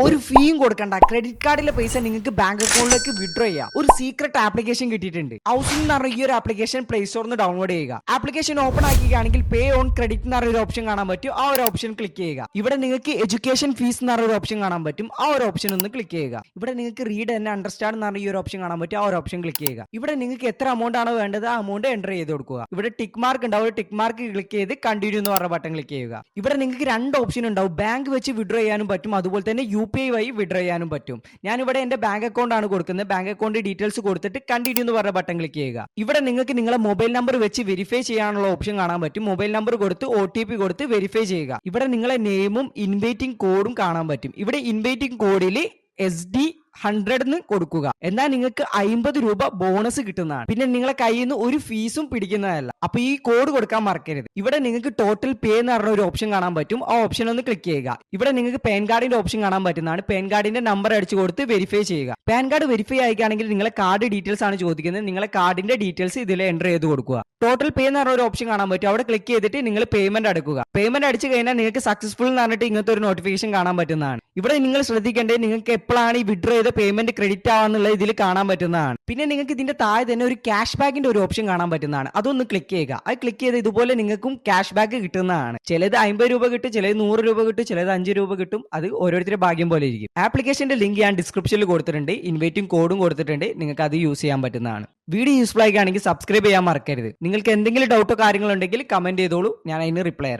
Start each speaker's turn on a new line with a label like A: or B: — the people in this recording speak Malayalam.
A: ഒരു ഫീയും കൊടുക്കണ്ട. ക്രെഡിറ്റ് കാർഡിലെ പൈസ നിങ്ങൾക്ക് ബാങ്ക് അക്കൗണ്ടിലേക്ക് വിഡ്രോ ചെയ്യാം. ഒരു സീക്രട്ട് ആപ്ലിക്കേഷൻ കിട്ടിയിട്ടുണ്ട്. ഹൗസിംഗ് എന്ന് പറഞ്ഞ ഈ ഒരു ആപ്ലിക്കേഷൻ പ്ലേ സ്റ്റോറിൽ നിന്ന് ഡൗൺലോഡ് ചെയ്യുക. ആപ്ലിക്കേഷൻ ഓപ്പൺ ആക്കുകയാണെങ്കിൽ പേ ഓൺ ക്രെഡിറ്റ് എന്ന് പറഞ്ഞ ഒരു ഓപ്ഷൻ കാണാൻ പറ്റും. ആ ഒരു ഓപ്ഷൻ ക്ലിക്ക് ചെയ്യുക. ഇവിടെ നിങ്ങൾക്ക് എഡ്യൂക്കേഷൻ ഫീസ് എന്ന് പറഞ്ഞ ഒരു ഓപ്ഷൻ കാണാൻ പറ്റും. ആ ഒരു ഓപ്ഷൻ ഒന്ന് ക്ലിക്ക് ചെയ്യുക. ഇവിടെ നിങ്ങൾക്ക് റീഡ് ആൻഡ് അണ്ടർസ്റ്റാൻഡ് എന്ന് പറഞ്ഞ ഈ ഒരു ഓപ്ഷൻ കാണാൻ പറ്റും. ആ ഒരു ഓപ്ഷൻ ക്ലിക്ക് ചെയ്യുക. ഇവിടെ നിങ്ങൾക്ക് എത്ര എമൗണ്ട് ആണ് വേണ്ടത് ആ എമൗണ്ട് എന്റർ ചെയ്ത് കൊടുക്കുക. ഇവിടെ ടിക്ക് മാർക്ക് ഉണ്ടാവും. ഒരു ടിക്ക് മാർക്ക് ക്ലിക്ക് ചെയ്ത് കണ്ടിന്യൂ എന്ന് പറഞ്ഞ ബട്ടൺ ക്ലിക്ക് ചെയ്യുക. ഇവിടെ നിങ്ങൾക്ക് രണ്ട് ഓപ്ഷൻ ഉണ്ടാവും. ബാങ്ക് വെച്ച് വിഡ്രോ ചെയ്യാനും പറ്റും. അതുപോലെ തന്നെ യു പി ഐ വഴി വിഡ്രോ ചെയ്യാനും പറ്റും. ഞാൻ ഇവിടെ എന്റെ ബാങ്ക് അക്കൗണ്ട് ആണ് കൊടുക്കുന്നത്. ബാങ്ക് അക്കൗണ്ട് ഡീറ്റെയിൽസ് കൊടുത്തിട്ട് കണ്ടിന്യൂ എന്ന് പറഞ്ഞ ബട്ടൺ ക്ലിക്ക് ചെയ്യുക. ഇവിടെ നിങ്ങൾക്ക് നിങ്ങളുടെ മൊബൈൽ നമ്പർ വെച്ച് വെരിഫൈ ചെയ്യാനുള്ള ഓപ്ഷൻ കാണാൻ പറ്റും. മൊബൈൽ നമ്പർ കൊടുത്ത് ഒ ടി പി കൊടുത്ത് വെരിഫൈ ചെയ്യുക. ഇവിടെ നിങ്ങളെ നെയിമും ഇൻവൈറ്റിംഗ് കോഡും കാണാൻ പറ്റും. ഇവിടെ ഇൻവൈറ്റിംഗ് കോഡിൽ എസ് ഡി ഹൺഡ്രഡ് എന്ന് കൊടുക്കുക. എന്നാൽ നിങ്ങൾക്ക് അമ്പത് രൂപ ബോണസ് കിട്ടുന്നതാണ്. പിന്നെ നിങ്ങളെ കയ്യിൽ നിന്ന് ഒരു ഫീസും പിടിക്കുന്നതല്ല. അപ്പൊ ഈ കോഡ് കൊടുക്കാൻ മറക്കരുത്. ഇവിടെ നിങ്ങൾക്ക് ടോട്ടൽ പേ എന്ന് പറഞ്ഞ ഒരു ഓപ്ഷൻ കാണാൻ പറ്റും. ആ ഓപ്ഷൻ ഒന്ന് ക്ലിക്ക് ചെയ്യുക. ഇവിടെ നിങ്ങൾക്ക് പാൻ കാർഡിന്റെ ഓപ്ഷൻ കാണാൻ പറ്റുന്നതാണ്. പാൻ കാർഡിന്റെ നമ്പർ അടിച്ചു കൊടുത്ത് വെരിഫൈ ചെയ്യുക. പാൻ കാർഡ് വെരിഫൈ ആയിക്കാണെങ്കിൽ നിങ്ങളെ കാർഡ് ഡീറ്റെയിൽസ് ആണ് ചോദിക്കുന്നത്. നിങ്ങളെ കാർഡിന്റെ ഡീറ്റെയിൽസ് ഇതിൽ എന്റർ ചെയ്ത് കൊടുക്കുക. ടോട്ടൽ പേ എന്ന് പറഞ്ഞ ഒരു ഓപ്ഷൻ കാണാൻ പറ്റും. അവിടെ ക്ലിക്ക് ചെയ്തിട്ട് നിങ്ങൾ പേയ്മെന്റ് അടക്കുക. പേയ്മെന്റ് അടിച്ചു കഴിഞ്ഞാൽ നിങ്ങൾക്ക് സക്സസ്ഫുൾ എന്ന് പറഞ്ഞിട്ട് ഇങ്ങനത്തെ ഒരു നോട്ടിഫിക്കേഷൻ കാണാൻ പറ്റുന്നതാണ്. ഇവിടെ നിങ്ങൾ ശ്രദ്ധിക്കേണ്ടത് നിങ്ങൾക്ക് എപ്പോഴാണ് ഈ വിഡ്രോ ചെയ്ത പേയ്മെന്റ് ക്രെഡിറ്റ് ആവാന്നുള്ളത് ഇതിൽ കാണാൻ പറ്റുന്നതാണ്. പിന്നെ നിങ്ങൾക്ക് ഇതിന്റെ താഴെ തന്നെ ഒരു ക്യാഷ് ബാക്കിന്റെ ഒരു ഓപ്ഷൻ കാണാൻ പറ്റുന്നതാണ്. അതൊന്ന് ക്ലിക്ക് ചെയ്യുക. അത് ക്ലിക്ക് ചെയ്ത് ഇതുപോലെ നിങ്ങൾക്കും ക്യാഷ് ബാക്ക് കിട്ടുന്നതാണ്. ചിലത് അമ്പത് രൂപ കിട്ടും ചിലത് നൂറ് രൂപ കിട്ടും ചിലത് അഞ്ച് രൂപ കിട്ടും. അത് ഓരോരുത്തരുടെ ഭാഗ്യം പോലെ ഇരിക്കും. ആപ്ലിക്കേഷന്റെ ലിങ്ക് ഞാൻ ഡിസ്ക്രിപ്ഷനിൽ കൊടുത്തിട്ടുണ്ട്. ഇൻവൈറ്റിംഗ് കോഡും കൊടുത്തിട്ടുണ്ട്. നിങ്ങൾക്ക് അത് യൂസ് ചെയ്യാൻ പറ്റുന്നതാണ്. വീഡിയോ യൂസ്ഫുൾ ആയിക്കാണെങ്കിൽ സബ്സ്ക്രൈബ് ചെയ്യാൻ മറക്കരുത്. നിങ്ങൾക്ക് എന്തെങ്കിലും ഡൗട്ടോ കാര്യങ്ങളുണ്ടെങ്കിൽ കമന്റ് ചെയ്തോളൂ. ഞാൻ അതിന് റിപ്ലൈ തരാം.